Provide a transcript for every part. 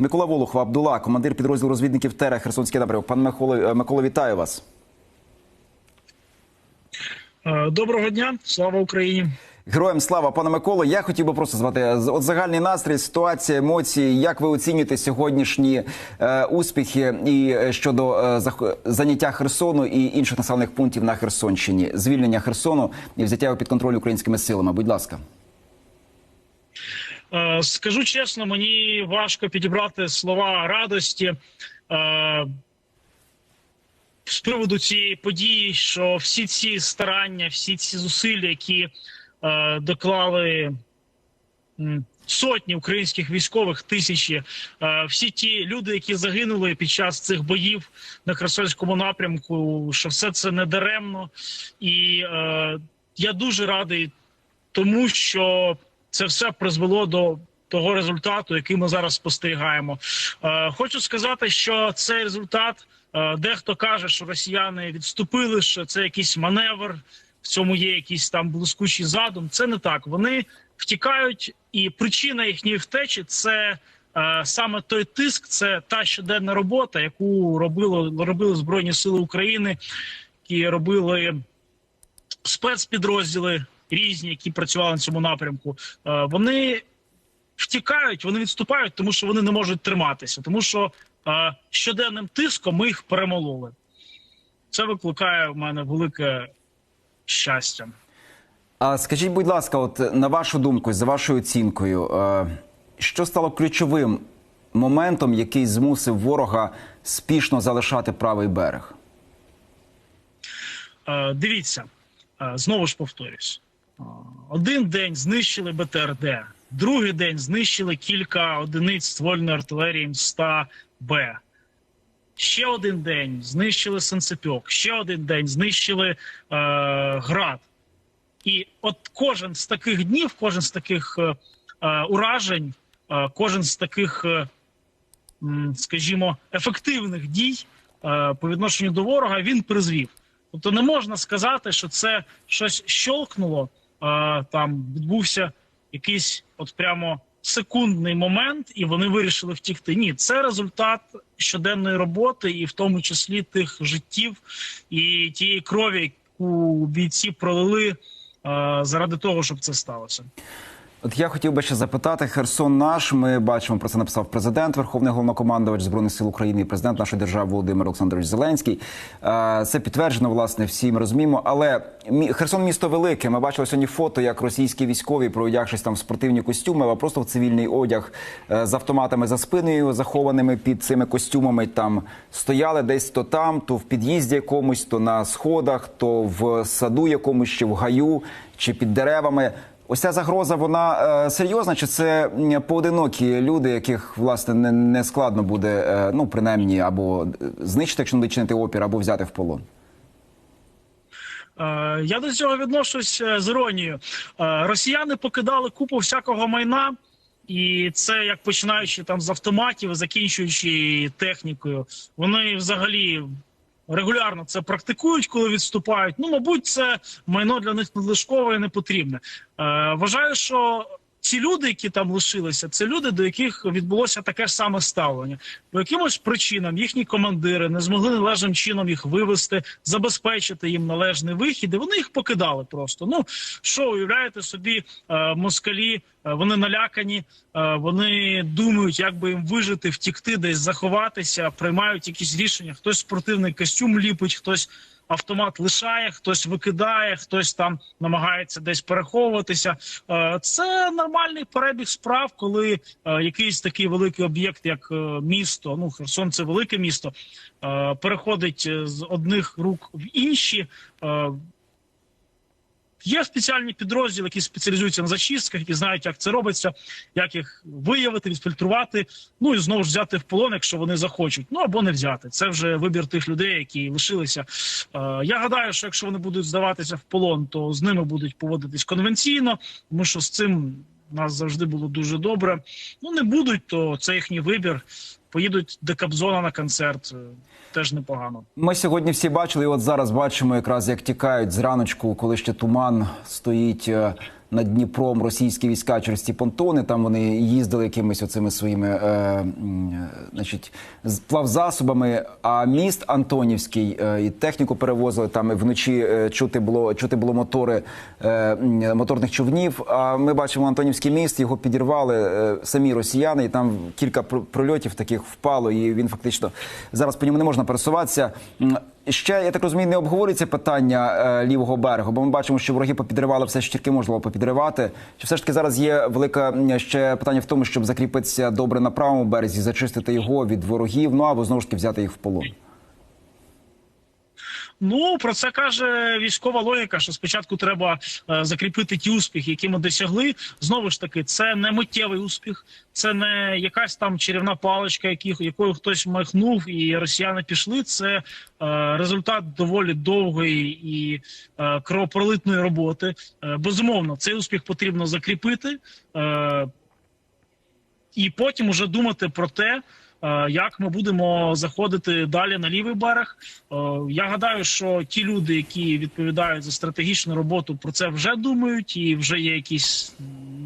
Микола Волохов, Абдула, командир підрозділу розвідників Тера Херсонський напрямок. Пан Микола, Микола, вітаю вас. Е, Доброго дня, слава Україні. Героям слава, пане Миколо. Я хотів би просто звати от загальний настрій, ситуація, емоції. Як ви оцінюєте сьогоднішні е, успіхи і е, щодо е, заняття Херсону і інших населених пунктів на Херсонщині, звільнення Херсону і взяття його під контроль українськими силами? Будь ласка. Е, Скажу чесно, мені важко підібрати слова радості е, з приводу цієї події, що всі ці старання, всі ці зусилля, які е, доклали сотні українських військових, тисячі, всі ті люди, які загинули під час цих боїв на Херсонському напрямку, що все це не даремно. І я дуже радий тому, що це все призвело до того результату, який ми зараз спостерігаємо. Е, хочу сказати, що цей результат е, дехто каже, що росіяни відступили, що це якийсь маневр, в цьому є якийсь там блискучий задум. Це не так. Вони втікають, і причина їхньої втечі це. е, Саме той тиск, це та щоденна робота, яку робило робили збройні сили України, які робили спецпідрозділи різні, які працювали на цьому напрямку, е, вони втікають, вони відступають, тому що вони не можуть триматися, тому що е, щоденним тиском ми їх перемололи. Це викликає в мене велике щастя. А скажіть, будь ласка, от на вашу думку, за вашою оцінкою, е, що стало ключовим моментом, який змусив ворога спішно залишати правий берег? Дивіться, знову ж повторюсь: один день знищили БТРД, другий день знищили кілька одиниць ствольної артилерії М100Б. Ще один день знищили Сенцепьок, ще один день знищили е, град. І от кожен з таких днів, кожен з таких е, е, уражень, е, кожен з таких, е, скажімо, ефективних дій е, по відношенню до ворога він призвів. Тобто не можна сказати, що це щось щолкнуло, е, там відбувся якийсь от прямо секундний момент, і вони вирішили втікти. Ні, це результат щоденної роботи, і в тому числі тих життів і тієї крові, яку бійці пролили е, заради того, щоб це сталося. От я хотів би ще запитати Херсон наш. Ми бачимо про це написав президент, Верховний головнокомандувач збройних сил України, і президент нашої держави Володимир Олександрович Зеленський. Е, Це підтверджено, власне, всі ми розуміємо. Але Херсон місто велике. Ми бачили сьогодні фото, як російські військові, проводячись там в спортивні костюми, а просто в цивільний одяг е, з автоматами за спиною, захованими під цими костюмами, там стояли десь то там, то в під'їзді якомусь, то на сходах, то в саду якомусь, чи в гаю, чи під деревами. Ось ця загроза, вона е, серйозна, чи це поодинокі люди, яких власне не, не складно буде, е, ну принаймні, або е, знищити, якщо не чинити опір, або взяти в полон? Я до цього відношусь з іронією. Росіяни покидали купу всякого майна, і це як починаючи там з автоматів, закінчуючи технікою. Вони взагалі регулярно це практикують, коли відступають. Ну, мабуть, це майно для них надлишкове і не потрібне. Е, Вважаю, що. Ці люди, які там лишилися, це люди, до яких відбулося таке ж саме ставлення. По якимось причинам їхні командири не змогли належним чином їх вивести, забезпечити їм належний вихід. і Вони їх покидали просто. Ну що уявляєте собі, е, москалі вони налякані, е, вони думають, як би їм вижити, втікти, десь заховатися, приймають якісь рішення. Хтось спортивний костюм ліпить, хтось автомат лишає, хтось викидає, хтось там намагається десь переховуватися. Е, Це нормальний перебіг справ, коли е, якийсь такий великий об'єкт, як е, місто, ну Херсон, це велике місто, е, переходить е, з одних рук в інші. Є спеціальні підрозділи, які спеціалізуються на зачистках, які знають, як це робиться, як їх виявити, відфільтрувати. Ну і знову ж взяти в полон, якщо вони захочуть. Ну або не взяти. Це вже вибір тих людей, які лишилися. Е, я гадаю, що якщо вони будуть здаватися в полон, то з ними будуть поводитись конвенційно, тому що з цим у нас завжди було дуже добре. Ну не будуть, то це їхній вибір. Поїдуть до Кобзона на концерт. е, Теж непогано. Ми сьогодні всі бачили, і от зараз бачимо якраз як тікають з раночку, коли ще туман стоїть е, над Дніпром російські війська через ці понтони. Там вони їздили якимись оцими своїми е, е, значить, плавзасобами. А міст Антонівський е, і техніку перевозили там і вночі е, чути було чути було мотори е, моторних човнів. А ми бачимо Антонівський міст. Його підірвали е, самі росіяни, і там кілька пр- прольотів таких впало, і він фактично зараз по ньому не можна пересуватися. Ще я так розумію, не обговорюється питання е, лівого берегу, бо ми бачимо, що вороги попідривали все, що тільки можливо попідривати. Чи все ж таки зараз є велике ще питання в тому, щоб закріпитися добре на правому березі, зачистити його від ворогів, ну або знову ж таки взяти їх в полон? Ну про це каже військова логіка, що спочатку треба е, закріпити ті успіхи, які ми досягли. Знову ж таки, це не миттєвий успіх, це не якась там чарівна паличка, які, якою хтось махнув, і росіяни пішли. Це е, результат доволі довгої і е, кровопролитної роботи. Безумовно, цей успіх потрібно закріпити. І потім уже думати про те, як ми будемо заходити далі на лівий берег. Е, Я гадаю, що ті люди, які відповідають за стратегічну роботу, про це вже думають, і вже є якісь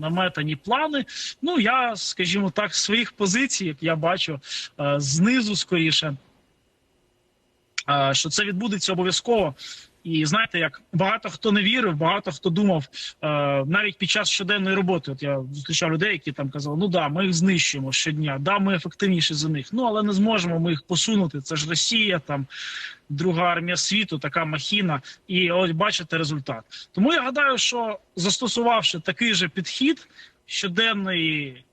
наметані плани. Ну я, скажімо так, своїх позицій, як я бачу, е, знизу скоріше, е, що це відбудеться обов'язково. І знаєте, як багато хто не вірив, багато хто думав е, навіть під час щоденної роботи. От я зустрічав людей, які там казали: ну да, ми їх знищуємо щодня, да, ми ефективніші за них. Ну але не зможемо ми їх посунути. Це ж Росія, там друга армія світу, така махіна. І ось бачите результат. Тому я гадаю, що застосувавши такий же підхід щоденної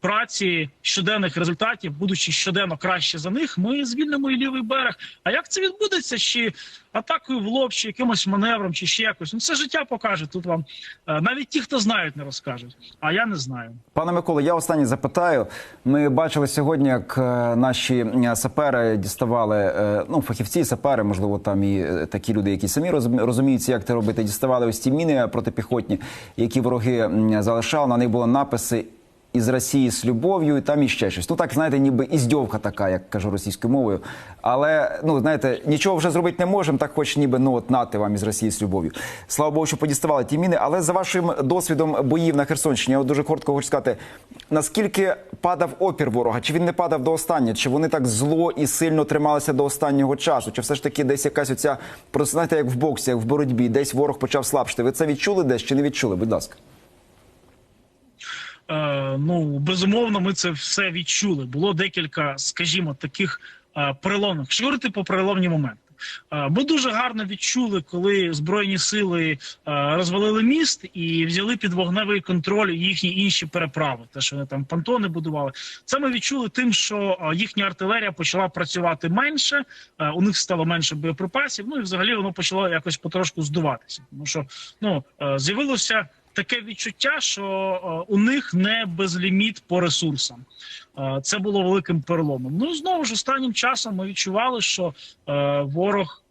праці щоденних результатів, будучи щоденно краще за них, ми звільнимо і лівий берег. А як це відбудеться? Чи атакою в лоб, чи якимось маневром, чи ще якось? Ну це життя покаже. Тут вам е, навіть ті, хто знають, не розкажуть. А я не знаю. Пане Миколо, я останнє запитаю. Ми бачили сьогодні, як е, наші е, сапери діставали, ну фахівці, сапери, можливо, там і такі люди, які самі розумі- розуміються, як це робити. Діставали ось ці міни протипіхотні, які вороги залишали. На них були написи. Із Росії з любов'ю, і там іще щось. Ну так знаєте, ніби іздьовка така, як кажу російською мовою. Але ну знаєте, нічого вже зробити не можемо. Так, хоч ніби ну от нати вам із Росії з любов'ю. Слава Богу, що подіставали ті міни. Але за вашим досвідом боїв на Херсонщині, я дуже коротко хочу сказати, наскільки падав опір ворога? Чи він не падав до останнього? Чи вони так зло і сильно трималися до останнього часу? Чи все ж таки десь якась оця просто знаєте, як в боксі, як в боротьбі, десь ворог почав слабшити? Ви це відчули десь чи не відчули? Будь ласка. Е, ну безумовно, ми це все відчули. Було декілька, скажімо, таких е, переломних. Якщо говорити по переломні моменти. Е, Ми дуже гарно відчули, коли збройні сили розвалили міст і взяли під вогневий контроль їхні інші переправи. Те, що вони там понтони будували, це ми відчули тим, що їхня артилерія почала працювати менше, у них стало менше боєприпасів. Ну і взагалі воно почало якось потрошку здуватися. Тому що ну з'явилося таке відчуття, що е, у них не безліміт по ресурсам. Е, Це було великим переломом. Ну знову ж останнім часом ми відчували, що е, ворог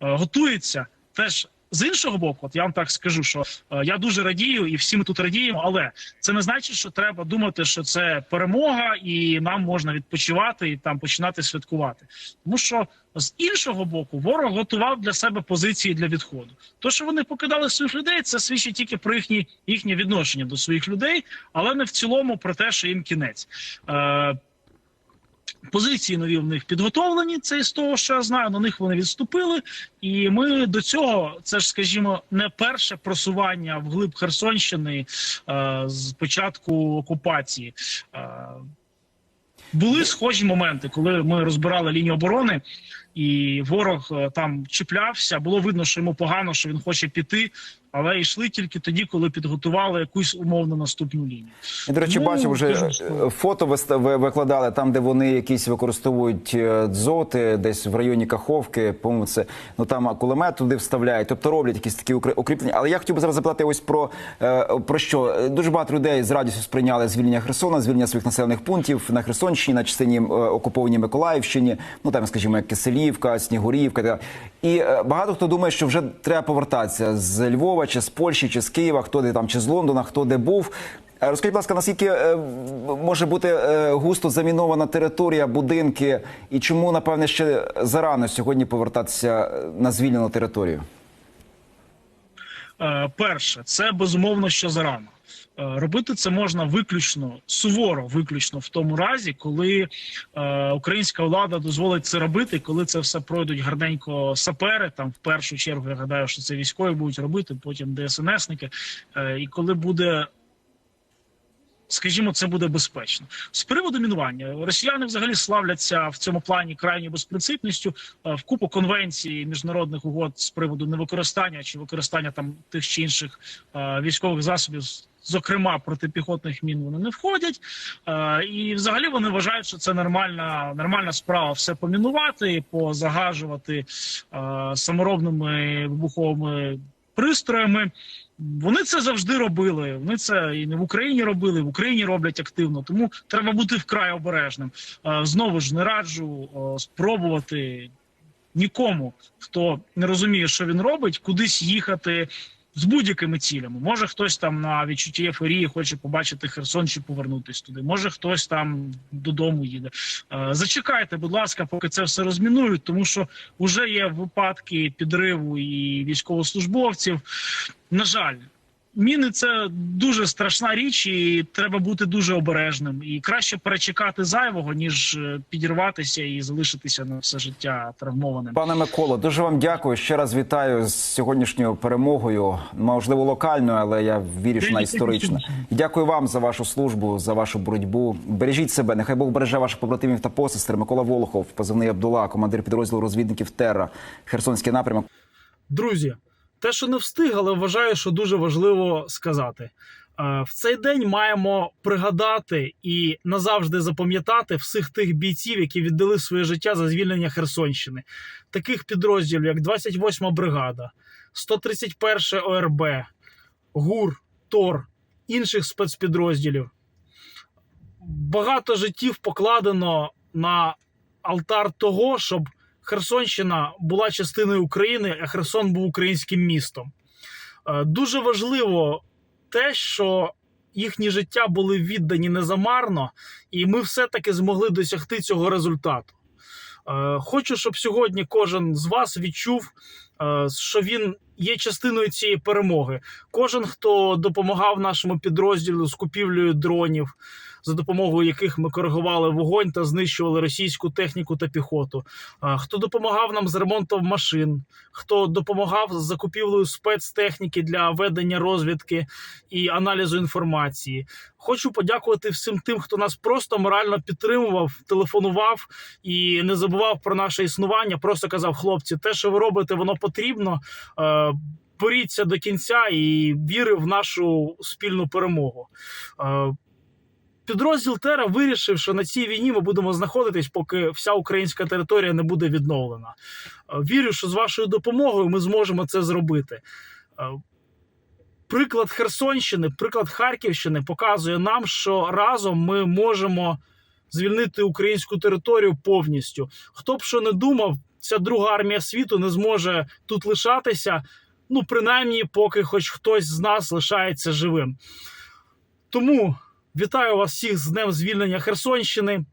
готується теж. З іншого боку, от я вам так скажу, що е, я дуже радію, і всі ми тут радіємо, але це не значить, що треба думати, що це перемога, і нам можна відпочивати і там починати святкувати. Тому що з іншого боку, ворог готував для себе позиції для відходу. То, що вони покидали своїх людей, це свідчить тільки про їхні їхнє відношення до своїх людей, але не в цілому про те, що їм кінець. Е, Позиції нові в них підготовлені. Це з того, що я знаю. На них вони відступили, і ми до цього це ж, скажімо, не перше просування вглиб Херсонщини е, з початку окупації. Е, були схожі моменти, коли ми розбирали лінію оборони, і ворог е, там чіплявся. Було видно, що йому погано, що він хоче піти, але йшли тільки тоді, коли підготували якусь умовно наступну лінію. Я, до речі, Ну, бачив вже кажу, е, що- фото виста- ви- викладали там, де вони якісь використовують е, дзоти, десь в районі Каховки. По-моєму, це ну там кулемет туди вставляють, тобто роблять якісь такі укрі- укріплення. Але я хотів би зараз запитати ось про, про що дуже багато людей з радістю сприйняли звільнення Херсона, звільнення своїх населених пунктів на Херсонщині, на частині окупованій Миколаївщині. Ну там, скажімо, як Киселівка, Снігурівка. І е, багато хто думає, що вже треба повертатися з Львова, чи з Польщі, чи з Києва, хто де там, чи з Лондона, хто де був. Е, Розкажіть, будь ласка, наскільки е, може бути густо замінована територія, будинки, і чому, напевне, ще зарано сьогодні повертатися на звільнену територію? Перше, це безумовно, що зарано. Е, Робити це можна виключно суворо, виключно в тому разі, коли е, українська влада дозволить це робити, коли це все пройдуть гарненько сапери. Там в першу чергу я гадаю, що це військові будуть робити, потім ДСНСники, е, і коли буде. Скажімо, це буде безпечно з приводу мінування. Росіяни взагалі славляться в цьому плані крайньою безпринципністю Е, в купу конвенцій міжнародних угод з приводу невикористання чи використання там тих чи інших е, військових засобів, зокрема протипіхотних мін, вони не входять. Е, і взагалі вони вважають, що це нормальна, нормальна справа все помінувати, позагажувати е, саморобними вибуховими пристроями. Вони це завжди робили. Вони це і не в Україні робили, в Україні роблять активно. Тому треба бути вкрай обережним. Е, Знову ж не раджу спробувати нікому, хто не розуміє, що він робить, кудись їхати з будь-якими цілями. Може, хтось там на відчутті ефорії хоче побачити Херсон чи повернутись туди. Може, хтось там додому їде. Е, Зачекайте, будь ласка, поки це все розмінують, тому що вже є випадки підриву і військовослужбовців. На жаль. Міни це дуже страшна річ, і треба бути дуже обережним. І краще перечекати зайвого, ніж е, підірватися і залишитися на все життя травмованим. Пане Миколо, дуже вам дякую. Ще раз вітаю з сьогоднішньою перемогою. Можливо, локальною, але я вірю, що вона історична. Дякую вам за вашу службу, за вашу боротьбу. Бережіть себе. Нехай Бог береже ваших побратимів та посестер. Микола Волохов, позивний Абдула, командир підрозділу розвідників Терра, Херсонський напрямок. Друзі, те, що не встиг, але вважаю, що дуже важливо сказати. Е, В цей день маємо пригадати і назавжди запам'ятати всіх тих бійців, які віддали своє життя за звільнення Херсонщини, таких підрозділів, як 28 бригада, 131 ОРБ, ГУР, ТОР, інших спецпідрозділів. Багато життів покладено на алтар того, щоб Херсонщина була частиною України, а Херсон був українським містом. Е, Дуже важливо те, що їхні життя були віддані незамарно, і ми все-таки змогли досягти цього результату. Е, Хочу, щоб сьогодні кожен з вас відчув, е, що він є частиною цієї перемоги. Кожен, хто допомагав нашому підрозділу з купівлею дронів, за допомогою яких ми коригували вогонь та знищували російську техніку та піхоту. Хто допомагав нам з ремонтом машин, хто допомагав з закупівлею спецтехніки для ведення розвідки і аналізу інформації. Хочу подякувати всім тим, хто нас просто морально підтримував, телефонував і не забував про наше існування. Просто казав, хлопці, те, що ви робите, воно потрібно. Е, Боріться до кінця і вірив в нашу спільну перемогу. Підрозділ Тера вирішив, що на цій війні ми будемо знаходитись, поки вся українська територія не буде відновлена. Е, Вірю, що з вашою допомогою ми зможемо це зробити. Е, Приклад Херсонщини, приклад Харківщини показує нам, що разом ми можемо звільнити українську територію повністю. Хто б що не думав, ця друга армія світу не зможе тут лишатися. Ну, принаймні, поки хоч хтось з нас лишається живим. Тому вітаю вас всіх з Днем звільнення Херсонщини.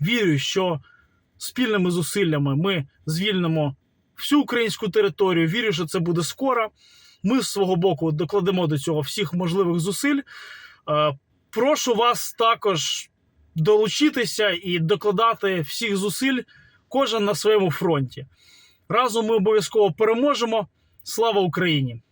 Вірю, що спільними зусиллями ми звільнимо всю українську територію. Вірю, що це буде скоро. Ми з свого боку докладемо до цього всіх можливих зусиль. Е, Прошу вас також долучитися і докладати всіх зусиль, кожен на своєму фронті. Разом ми обов'язково переможемо. Слава Україні!